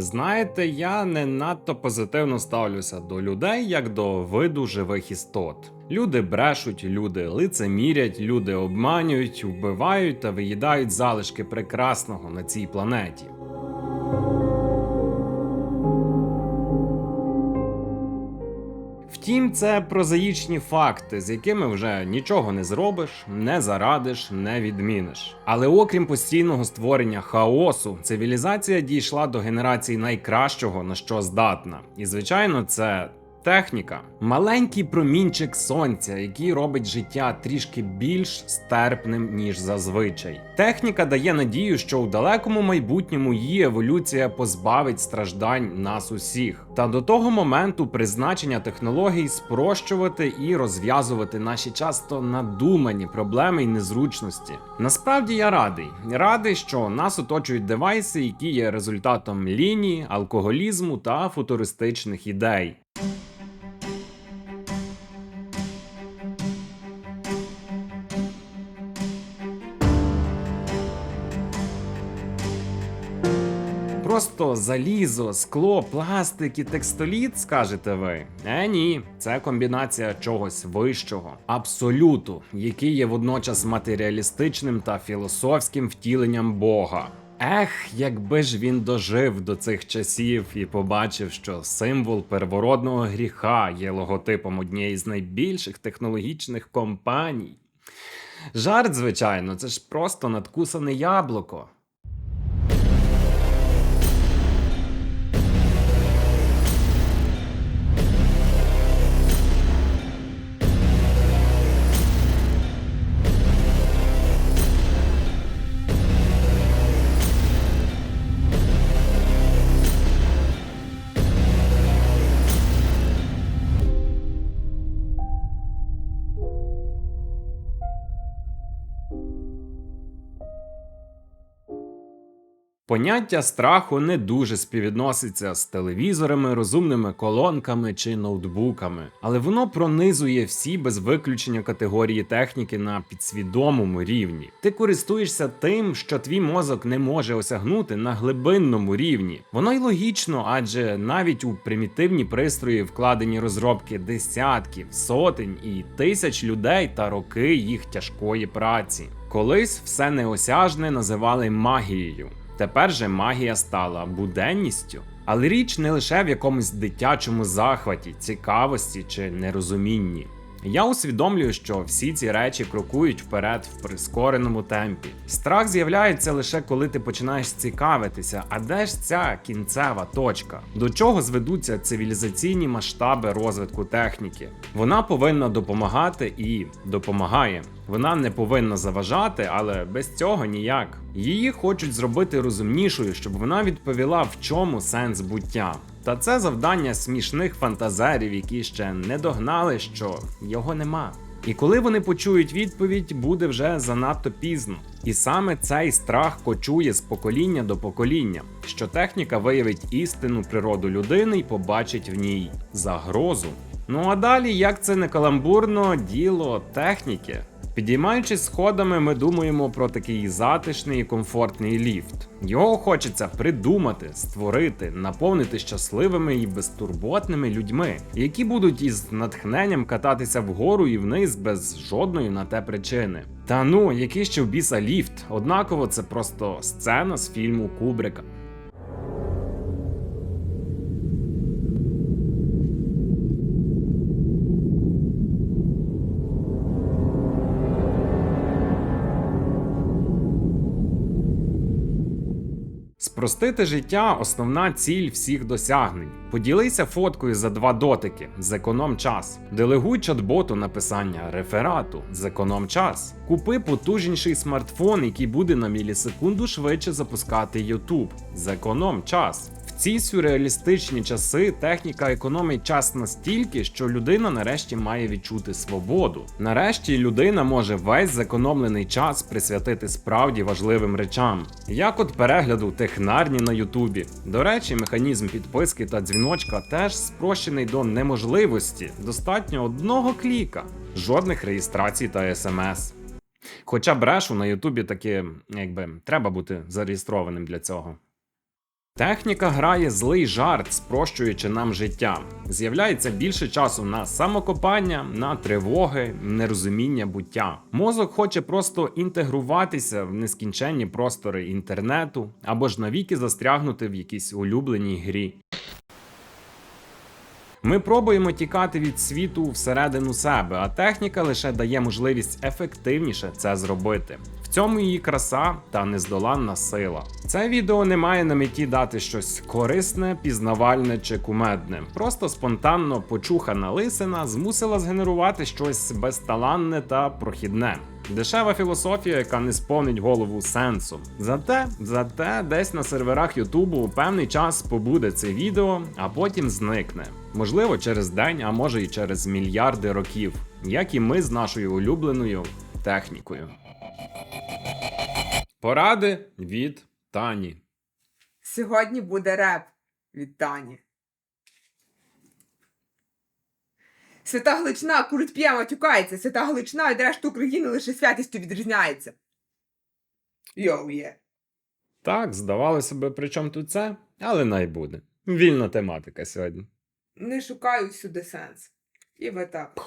Знаєте, я не надто позитивно ставлюся до людей як до виду живих істот. Люди брешуть, люди лицемірять, люди обманюють, вбивають та виїдають залишки прекрасного на цій планеті. Втім, це прозаїчні факти, з якими вже нічого не зробиш, не зарадиш, не відміниш. Але окрім постійного створення хаосу, цивілізація дійшла до генерації найкращого, на що здатна. І звичайно, це. Техніка маленький промінчик сонця, який робить життя трішки більш стерпним ніж зазвичай. Техніка дає надію, що у далекому майбутньому її еволюція позбавить страждань нас усіх. Та до того моменту призначення технологій спрощувати і розв'язувати наші часто надумані проблеми і незручності. Насправді я радий. Радий, що нас оточують девайси, які є результатом лінії, алкоголізму та футуристичних ідей. Просто залізо, скло, пластик і текстоліт, скажете ви? Е, ні, це комбінація чогось вищого, абсолюту, який є водночас матеріалістичним та філософським втіленням Бога. Ех, якби ж він дожив до цих часів і побачив, що символ первородного гріха є логотипом однієї з найбільших технологічних компаній. Жарт, звичайно, це ж просто надкусане яблуко. Поняття страху не дуже співвідноситься з телевізорами, розумними колонками чи ноутбуками, але воно пронизує всі без виключення категорії техніки на підсвідомому рівні. Ти користуєшся тим, що твій мозок не може осягнути на глибинному рівні. Воно й логічно, адже навіть у примітивні пристрої вкладені розробки десятків, сотень і тисяч людей та роки їх тяжкої праці. Колись все неосяжне називали магією. Тепер же магія стала буденністю. Але річ не лише в якомусь дитячому захваті, цікавості чи нерозумінні. Я усвідомлюю, що всі ці речі крокують вперед в прискореному темпі. Страх з'являється лише коли ти починаєш цікавитися, а де ж ця кінцева точка? До чого зведуться цивілізаційні масштаби розвитку техніки? Вона повинна допомагати і допомагає. Вона не повинна заважати, але без цього ніяк. Її хочуть зробити розумнішою, щоб вона відповіла, в чому сенс буття. Та це завдання смішних фантазерів, які ще не догнали, що його нема. І коли вони почують відповідь, буде вже занадто пізно. І саме цей страх кочує з покоління до покоління, що техніка виявить істинну природу людини і побачить в ній загрозу. Ну а далі, як це не каламбурно, діло техніки. Підіймаючись сходами, ми думаємо про такий затишний і комфортний ліфт. Його хочеться придумати, створити, наповнити щасливими і безтурботними людьми, які будуть із натхненням кататися вгору і вниз без жодної на те причини. Та ну, який ще в біса ліфт, однаково це просто сцена з фільму Кубрика. Спростити життя основна ціль всіх досягнень. Поділися фоткою за два дотики, зеконом час. Делегуй чат-боту написання реферату, зеконом час. Купи потужніший смартфон, який буде на мілісекунду швидше запускати YouTube. Зеконом час. Ці сюрреалістичні часи техніка економить час настільки, що людина нарешті має відчути свободу. Нарешті людина може весь зекономлений час присвятити справді важливим речам, як от перегляду технарні на Ютубі. До речі, механізм підписки та дзвіночка теж спрощений до неможливості. Достатньо одного кліка, жодних реєстрацій та смс. Хоча брешу на Ютубі таки, якби треба бути зареєстрованим для цього. Техніка грає злий жарт, спрощуючи нам життя. З'являється більше часу на самокопання, на тривоги, нерозуміння буття. Мозок хоче просто інтегруватися в нескінченні простори інтернету або ж навіки застрягнути в якійсь улюбленій грі. Ми пробуємо тікати від світу всередину себе, а техніка лише дає можливість ефективніше це зробити. В цьому її краса та нездоланна сила. Це відео не має на меті дати щось корисне, пізнавальне чи кумедне. Просто спонтанно почухана лисина змусила згенерувати щось безталанне та прохідне. Дешева філософія, яка не сповнить голову сенсом. Зате, зате, десь на серверах Ютубу певний час побуде це відео, а потім зникне. Можливо, через день, а може і через мільярди років, як і ми з нашою улюбленою технікою. Поради від Тані. Сьогодні буде реп від Тані. Свята Глична, курить п'є, матюкається. Свята Глична від решти України лише святістю відрізняється. Йоу є. Так, здавалося би, при чому тут це, але найбуде. Вільна тематика сьогодні. Не шукаю всюди сенс. І ви так.